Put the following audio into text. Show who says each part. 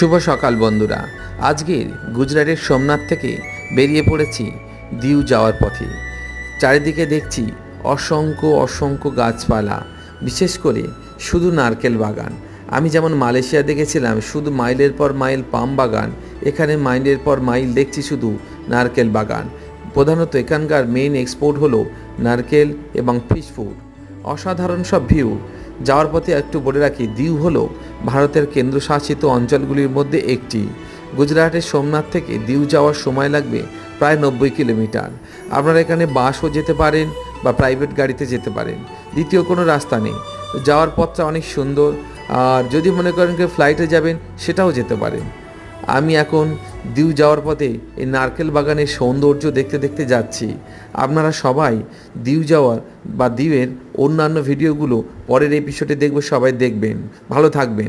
Speaker 1: শুভ সকাল বন্ধুরা। আজকের গুজরাটের সোমনাথ থেকে বেরিয়ে পড়েছি দিউ যাওয়ার পথে। চারিদিকে দেখছি অসংখ্য অসংখ্য গাছপালা, বিশেষ করে শুধু নারকেল বাগান। আমি যেমন মালয়েশিয়া দেখেছিলাম, শুধু মাইলের পর মাইল পাম বাগান, এখানে মাইলের পর মাইল দেখছি শুধু নারকেল বাগান। প্রধানত এখানকার মেইন এক্সপোর্ট হলো নারকেল এবং ফিশ ফুড অসাধারণ সব ভিউ যাওয়ার পথে একটু বলে রাখি দিউ হল ভারতের কেন্দ্রশাসিত অঞ্চলগুলির মধ্যে একটি। গুজরাটের সোমনাথ থেকে দিউ যাওয়ার সময় লাগবে প্রায় নব্বই কিলোমিটার। আপনারা এখানে বাসও যেতে পারেন বা প্রাইভেট গাড়িতে যেতে পারেন। দ্বিতীয় কোনো রাস্তা নেই। যাওয়ার পথটা অনেক সুন্দর। আর যদি মনে করেন ফ্লাইটে যাবেন, সেটাও যেতে পারেন। আমি এখন দিউ যাওয়ার পথে এই নারকেল বাগানের সৌন্দর্য দেখতে দেখতে যাচ্ছি। আপনারা সবাই দিউ যাওয়ার বা দিউয়ের অন্যান্য ভিডিওগুলো পরের এপিসোডে দেখবে, সবাই দেখবেন। ভালো থাকবেন।